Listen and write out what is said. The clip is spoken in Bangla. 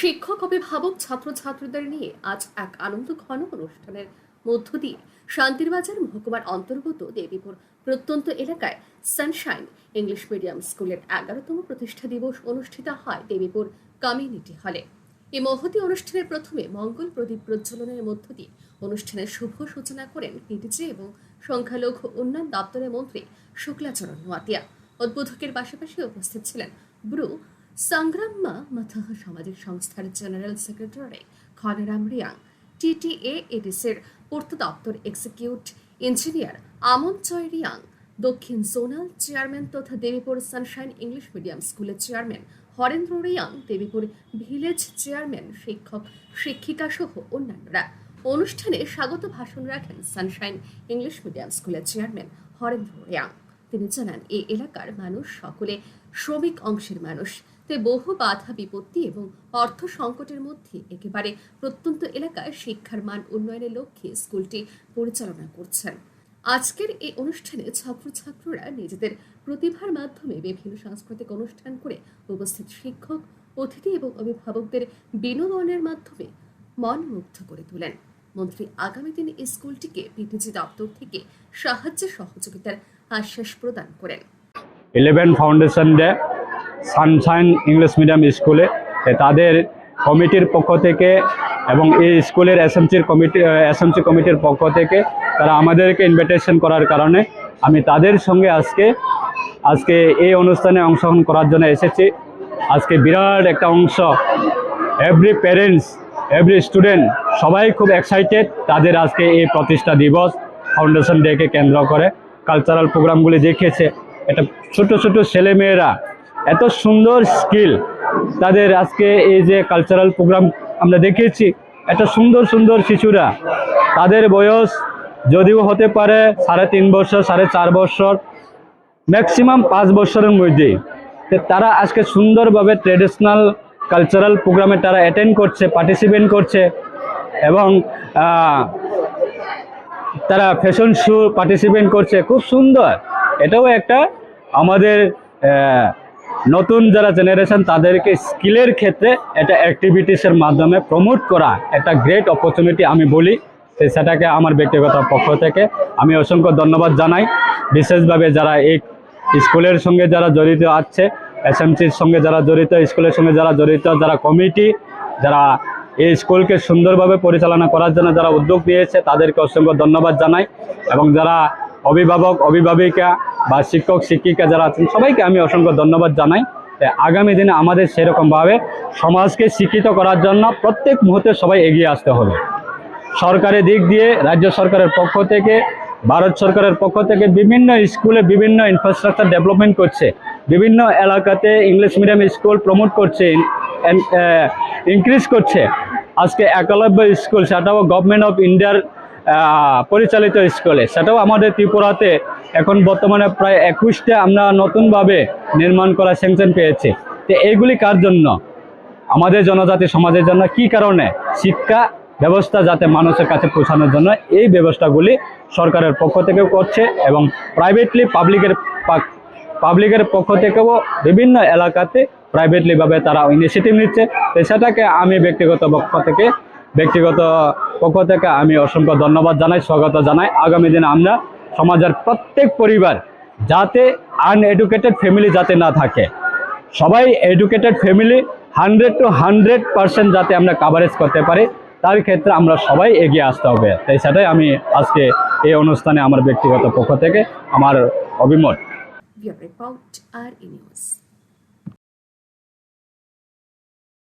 শিক্ষক, অভিভাবক, ছাত্রছাত্রীদের নিয়ে আজ এক আনন্দ ঘন অনুষ্ঠানের মধ্য দিয়ে শান্তিরবাজার মহকুমার অন্তর্গত দেবীপুর প্রত্যন্ত এলাকায় সানশাইন ইংলিশ মিডিয়াম স্কুলের এগারোতম প্রতিষ্ঠা দিবস অনুষ্ঠিত হয় দেবীপুর কমিউনিটি হলে এই মহতি অনুষ্ঠানের প্রথমে মঙ্গল প্রদীপ প্রজ্বলনের মধ্য দিয়ে অনুষ্ঠানের শুভ সূচনা করেন পিটিজি এবং সংখ্যালঘু উন্নয়ন দপ্তরের মন্ত্রী শুক্লাচরণ নোয়াতিয়া। উদ্বোধকের পাশাপাশি উপস্থিত ছিলেন ব্রু সংগ্রাম্মা মাথাহ সামাজিক সংস্থার জেনারেল সেক্রেটারি খনারাম রিয়াং টিটিএ এডিসের পূর্ত দপ্তর এক্সিকিউট ইঞ্জিনিয়ার আমন চয় রিয়াং দক্ষিণ জোনাল চেয়ারম্যান তথা দেবীপুর সানশাইন ইংলিশ মিডিয়াম স্কুলের chairman Harendra Reang Debipur village chairman শিক্ষক শিক্ষিকা সহ অন্যান্যরা। অনুষ্ঠানে স্বাগত ভাষণ রাখেন সানশাইন ইংলিশ মিডিয়াম স্কুলের চেয়ারম্যান হরেন্দ্র রিয়াং। তিনি জানান এই এলাকার মানুষ সকলে শ্রমিক অংশের মানুষ। তাই বহু বাধা, বিপত্তি এবং অর্থ সংকটের মধ্যে একেবারে প্রত্যন্ত এলাকায় শিক্ষার মান উন্নয়নের লক্ষ্যে স্কুলটি পরিচালনা করছেন। আজকের এই অনুষ্ঠানে ছাত্রছাত্রীরা নিজেদের প্রতিভার মাধ্যমে বিভিন্ন সাংস্কৃতিক অনুষ্ঠান করে উপস্থিত শিক্ষক, অতিথি এবং অভিভাবকদের বিনোদনের মাধ্যমে মন মুগ্ধ করে তোলেন। মন্ত্রী, আগামী দিনে স্কুলটিকে পিটিজি দপ্তর থেকে সাহায্য সহযোগিতার আশ্বাস প্রদান করেন। Eleven foundation day Sunshine English medium স্কুলে তাদের কমিটির পক্ষ থেকে এবং এই স্কুলের এসএমসির কমিটি এসএমসি কমিটির পক্ষ থেকে তারা আমাদেরকে ইনভিটেশন করার কারণে আমি তাদের সঙ্গে আজকে আজকে এই অনুষ্ঠানে অংশগ্রহণ করার জন্য এসেছি। আজকে বিরাট একটা অংশ। এভরি প্যারেন্টস এভরি স্টুডেন্ট সবাই খুব এক্সাইটেড তাদের আজকে এই প্রতিষ্ঠা দিবস ফাউন্ডেশন ডেকে কেন্দ্র করে। কালচারাল প্রোগ্রামগুলি দেখেছে এটা ছোট ছোট ছেলেমেয়েরা এত সুন্দর স্কিল তাদের আজকে এই যে কালচারাল প্রোগ্রাম আমরা দেখিয়েছি, এত সুন্দর সুন্দর শিশুরা, তাদের বয়স যদিও হতে পারে সাড়ে তিন বছর, সাড়ে চার বছর ম্যাক্সিমাম পাঁচ বছরের মধ্যেই তো তারা আজকে সুন্দরভাবে ট্রেডিশনাল কালচারাল প্রোগ্রামে তারা অ্যাটেন্ড করছে পার্টিসিপেট করছে এবং তারা ফ্যাশন শো পার্টিসিপেট করছে। খুব সুন্দর। এটাও একটা আমাদের নতুন যারা জেনারেশন তাদেরকে স্কিলের ক্ষেত্রে এটা অ্যাক্টিভিটিসের মাধ্যমে প্রমোট করা একটা গ্রেট অপরচুনিটি আমি বলি। তো সেটাকে আমার ব্যক্তিগত পক্ষ থেকে আমি অসংখ্য ধন্যবাদ জানাই। বিশেষভাবে যারা এই স্কুলের সঙ্গে যারা জড়িত আছে এসএমসির সঙ্গে যারা জড়িত, স্কুলের সঙ্গে যারা জড়িত, যারা কমিটি যারা এই স্কুলকে সুন্দরভাবে পরিচালনা করার জন্য যারা উদ্যোগ নিয়েছে তাদেরকে অসংখ্য ধন্যবাদ জানাই। এবং যারা অভিভাবক, অভিভাবিকা বা শিক্ষক, শিক্ষিকা যারা আছেন, সবাইকে আমি অসংখ্য ধন্যবাদ জানাই। আগামী দিনে আমাদের সেরকমভাবে সমাজকে শিক্ষিত করার জন্য প্রত্যেক মুহূর্তে সবাই এগিয়ে আসতে হবে। সরকারের দিক দিয়ে, রাজ্য সরকারের পক্ষ থেকে, ভারত সরকারের পক্ষ থেকে বিভিন্ন স্কুলে বিভিন্ন ইনফ্রাস্ট্রাকচার ডেভেলপমেন্ট করছে। বিভিন্ন এলাকাতে ইংলিশ মিডিয়াম স্কুল প্রমোট করছে। ইনক্রিজ করছে। আজকে একলব্য স্কুল, সেটাও গভর্নমেন্ট অফ ইন্ডিয়ার পরিচালিত স্কুলে। সেটাও আমাদের ত্রিপুরাতে এখন বর্তমানে প্রায় একুশটা আমরা নতুনভাবে নির্মাণ করা স্যাংশন পেয়েছি। তো এইগুলি কার জন্য? আমাদের জনজাতি, সমাজের জন্য কি কারণে? শিক্ষা ব্যবস্থা যাতে মানুষের কাছে পৌঁছানোর জন্য এই ব্যবস্থাগুলি সরকারের পক্ষ থেকেও করছে এবং প্রাইভেটলি পাবলিকের পাবলিকের পক্ষ থেকেও বিভিন্ন এলাকাতে প্রাইভেটলিভাবে তারা ইনিশিয়েটিভ নিচ্ছে। তো সেটাকে আমি ব্যক্তিগত পক্ষ থেকে, ব্যক্তিগত পক্ষ থেকে আমি অসংখ্য ধন্যবাদ জানাই, স্বাগত জানাই। আগামী দিনে আমরা সমাজের প্রত্যেক পরিবার যাতে আনএডুকেটেড ফ্যামিলি যাতে না থাকে। সবাই educated family hundred two hundred percent যাতে আমরা কাভারেজ করতে পারি, তার ক্ষেত্রে আমরা সবাই এগিয়ে আসতে হবে। তাই সেটাই আমি আজকে এই অনুষ্ঠানে আমার ব্যক্তিগত পক্ষ থেকে আমার অভিমত।